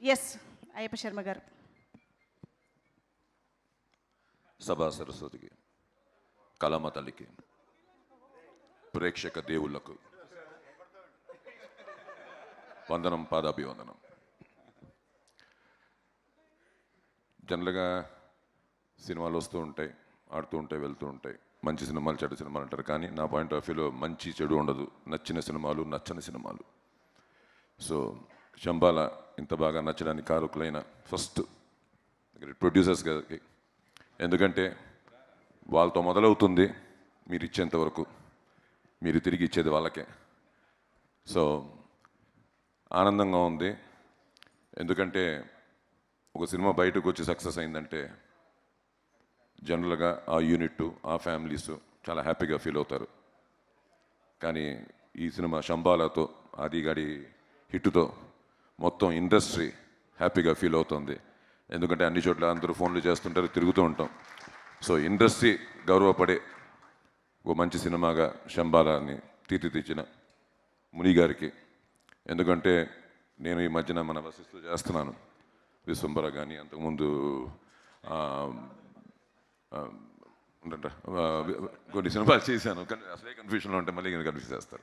Yes Ayyappa Sharma గారు. సభా సరస్వతికి కలమ తల్లికి ప్రేక్షక దేవుళ్ళకు వందనం పాదాభివందనం. జనరల్గా సినిమాలు వస్తూ ఉంటాయి ఆడుతూ ఉంటాయి వెళ్తూ ఉంటాయి. మంచి సినిమాలు చెడు సినిమాలు అంటారు. కానీ నా పాయింట్ ఆఫ్ వ్యూలో మంచి చెడు ఉండదు. నచ్చిన సినిమాలు నచ్చని సినిమాలు. సో శంబాల ఇంత బాగా నచ్చడానికి కారకులైన ఫస్ట్ ప్రొడ్యూసర్స్ గారికి ఎందుకంటే వాళ్ళతో మొదలవుతుంది మీరు ఇచ్చేంత వరకు. మీరు తిరిగి ఇచ్చేది వాళ్ళకే. సో ఆనందంగా ఉంది. ఎందుకంటే ఒక సినిమా బయటకు వచ్చి సక్సెస్ అయిందంటే జనరల్గా ఆ యూనిట్ ఆ ఫ్యామిలీస్ చాలా హ్యాపీగా ఫీల్ అవుతారు. కానీ ఈ సినిమా శంబాలతో ఆదిగాడి హిట్తో మొత్తం ఇండస్ట్రీ హ్యాపీగా ఫీల్ అవుతుంది. ఎందుకంటే అన్ని చోట్ల అందరూ ఫోన్లు చేస్తుంటారు తిరుగుతూ ఉంటాం. సో ఇండస్ట్రీ గౌరవపడే ఓ మంచి సినిమాగా శంబాలని తీర్చిదిద్దిన ముని గారికి. ఎందుకంటే నేను ఈ మధ్యన మన వశిస్తూ చేస్తున్నాను. విశ్వంబర కానీ అంతకుముందు కొన్ని సినిమాలు చేశాను కానీ అసలే కన్ఫ్యూషన్లో ఉంటే మళ్ళీ కన్ఫ్యూజ్ చేస్తారు.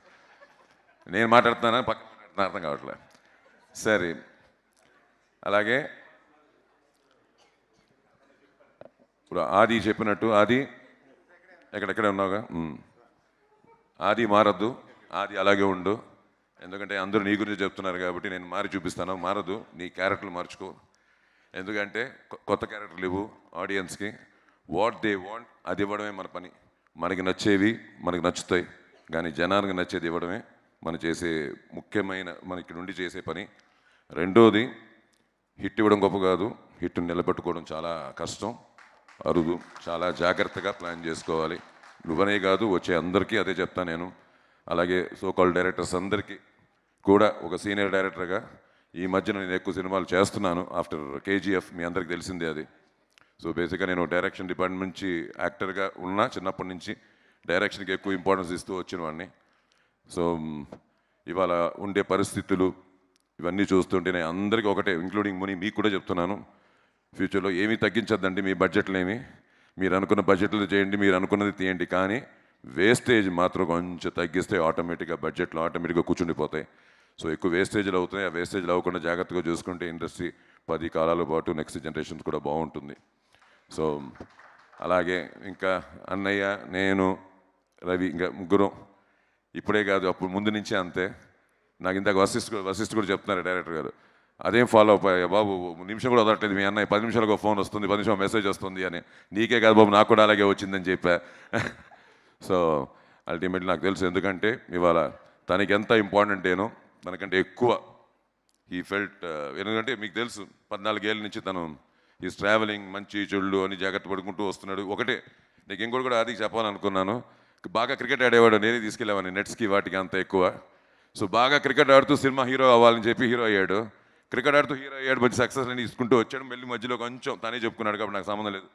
నేను మాట్లాడుతున్నానా? పక్కన మాట్లాడుతున్నా అర్థం కావట్లేదు సరే. అలాగే. ఇప్పుడు ఆది చెప్పినట్టు ఆది. ఎక్కడెక్కడ ఉన్నావుగా? ఆది మారద్దు ఆది అలాగే ఉండు. ఎందుకంటే అందరూ నీ గురించి చెప్తున్నారు కాబట్టి నేను మారి చూపిస్తాను. మారదు నీ క్యారెక్టర్లు మార్చుకో. ఎందుకంటే కొత్త క్యారెక్టర్లు ఇవ్వు ఆడియన్స్కి. వాట్ దే వాంట్ అది ఇవ్వడమే మన పని. మనకి నచ్చేవి మనకి నచ్చుతాయి. కానీ జనానికి నచ్చేది ఇవ్వడమే మనం చేసే ముఖ్యమైన మన ఇక్కడ ఉండి చేసే పని. రెండోది హిట్ ఇవ్వడం గొప్ప కాదు. హిట్ నిలబెట్టుకోవడం చాలా కష్టం. అరుదు చాలా జాగ్రత్తగా ప్లాన్ చేసుకోవాలి. నువ్వనే కాదు వచ్చే అందరికీ అదే చెప్తా నేను. అలాగే సోకాల్ డైరెక్టర్స్ అందరికీ కూడా ఒక సీనియర్ డైరెక్టర్గా ఈ మధ్యన నేను ఎక్కువ సినిమాలు చేస్తున్నాను. ఆఫ్టర్ కేజీఎఫ్ మీ అందరికి తెలిసిందే అది. సో బేసిక్గా నేను డైరెక్షన్ డిపార్ట్మెంట్ నుంచి యాక్టర్గా ఉన్నా చిన్నప్పటి నుంచి డైరెక్షన్కి ఎక్కువ ఇంపార్టెన్స్ ఇస్తూ వచ్చిన వాడిని. సో ఇవాళ ఉండే పరిస్థితులు ఇవన్నీ చూస్తుంటే నేను అందరికీ ఒకటే ఇంక్లూడింగ్ ముని మీకు కూడా చెప్తున్నాను. ఫ్యూచర్లో ఏమీ తగ్గించద్దండి మీ బడ్జెట్లు ఏమి మీరు అనుకున్న బడ్జెట్లు చేయండి మీరు అనుకున్నది తీయండి కానీ వేస్టేజ్ మాత్రం కొంచెం తగ్గిస్తే ఆటోమేటిక్గా బడ్జెట్లో ఆటోమేటిక్గా కూర్చుండిపోతాయి. సో ఎక్కువ వేస్టేజ్లు అవుతున్నాయి. ఆ వేస్టేజ్లు అవ్వకుండా జాగ్రత్తగా చూసుకుంటే ఇండస్ట్రీ పది కాలాల పాటు నెక్స్ట్ జనరేషన్స్ కూడా బాగుంటుంది. సో అలాగే ఇంకా అన్నయ్య నేను రవి ఇంకా ముగ్గురం. ఇప్పుడే కాదు అప్పుడు ముందు నుంచే అంతే. నాకు ఇందాక వశిష్ఠ వశిష్ఠ కూడా చెప్తున్నారు డైరెక్టర్ గారు. అదేం ఫాలో అప్ అయ్యా బాబు నిమిషం కూడా వదలట్లేదు. మీ అన్నయ్య పది నిమిషాలకు ఫోన్ వస్తుంది పది నిమిషాలు మెసేజ్ వస్తుంది అని. నీకే కాదు బాబు నాకు కూడా అలాగే వచ్చిందని చెప్పా. సో అల్టిమేట్లీ నాకు తెలుసు ఎందుకంటే ఇవాళ తనకి ఎంత ఇంపార్టెంట్ ఏనో తనకంటే ఎక్కువ ఈ ఫెల్ట్ uh, ఎందుకంటే మీకు తెలుసు పద్నాలుగేళ్ళ నుంచి తను ఈ ట్రావెలింగ్ మంచి చెళ్ళు అని జాగ్రత్త పడుకుంటూ వస్తున్నాడు. ఒకటే నీకు ఇంకోటి కూడా అది చెప్పాలనుకున్నాను. బాగా క్రికెట్ ఆడేవాడు నేనే తీసుకెళ్ళేవాడిని నెట్స్కి వాటికి అంత ఎక్కువ. సో బాగా క్రికెట్ ఆడుతూ సినిమా హీరో అవ్వాలని చెప్పి హీరో అయ్యాడు. క్రికెట్ ఆడుతూ హీరో అయ్యాడు మంచి సక్సెస్ అని తీసుకుంటూ వచ్చాడు. మళ్ళీ మధ్యలో కొంచెం తనే చెప్పుకున్నాడు కాబట్టి నాకు సంబంధం లేదు.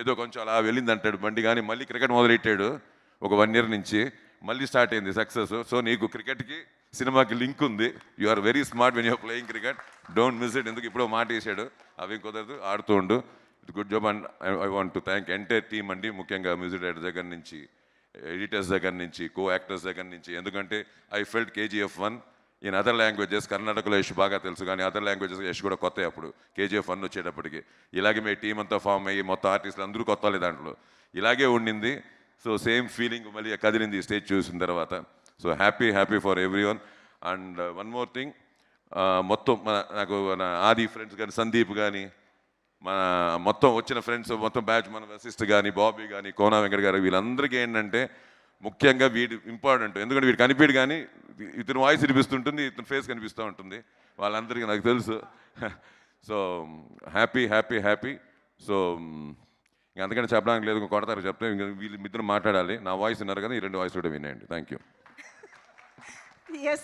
ఏదో కొంచెం అలా వెళ్ళింది అంటాడు బండి కానీ మళ్ళీ క్రికెట్ మొదలెట్టాడు ఒక వన్ ఇయర్ నుంచి. మళ్ళీ స్టార్ట్ అయింది సక్సెస్ సో నీకు క్రికెట్కి సినిమాకి లింక్ ఉంది. You are very smart when your playing cricket don't miss it ఎందుకు ఇప్పుడో మాట వేసాడు. అవి కుదరదు ఆడుతూ ఉండు. It good job and I want to thank entire team అండి. ముఖ్యంగా మ్యూజిక్ డైరెక్టర్ దగ్గర నుంచి. ఎడిటర్స్ దగ్గర నుంచి కో యాక్టర్స్ దగ్గర నుంచి. ఎందుకంటే I felt KGF one in other languages కర్ణాటకలో యష్ బాగా తెలుసు కానీ అదర్ లాంగ్వేజెస్ యష్ కూడా కొత్త అప్పుడు కేజీఎఫ్ వన్ వచ్చేటప్పటికి. ఇలాగే మీ టీం అంతా ఫామ్ అయ్యి మొత్తం ఆర్టిస్టులు అందరూ కొత్త దాంట్లో. ఇలాగే ఉండింది. సో సేమ్ ఫీలింగ్ మళ్ళీ కదిలింది స్టేజ్ చూసిన తర్వాత. So happy happy for everyone and one more thing మొత్తం నాకు నా ఆది ఫ్రెండ్స్ కానీ సందీప్ కానీ మన మొత్తం వచ్చిన ఫ్రెండ్స్ మొత్తం బ్యాచ్ మన వశిష్ఠ కానీ బాబీ కానీ కోనా వెంకట గారు వీళ్ళందరికీ ఏంటంటే ముఖ్యంగా వీడి ఇంపార్టెంట్. ఎందుకంటే వీడు కనిపించడు కానీ ఇతని వాయిస్ వినిపిస్తుంటుంది ఇతని ఫేస్ కనిపిస్తూ ఉంటుంది. వాళ్ళందరికీ నాకు తెలుసు. So happy happy happy. So ఇంకా అందుకని చెప్పడానికి లేదు కొడతారు చెప్తే ఇంకా వీళ్ళు ఇద్దరు మాట్లాడాలి. నా వాయిస్ ఉన్నారు కదా ఈ రెండు వాయిస్ కూడా వినేయండి థ్యాంక్ యూ ఎస్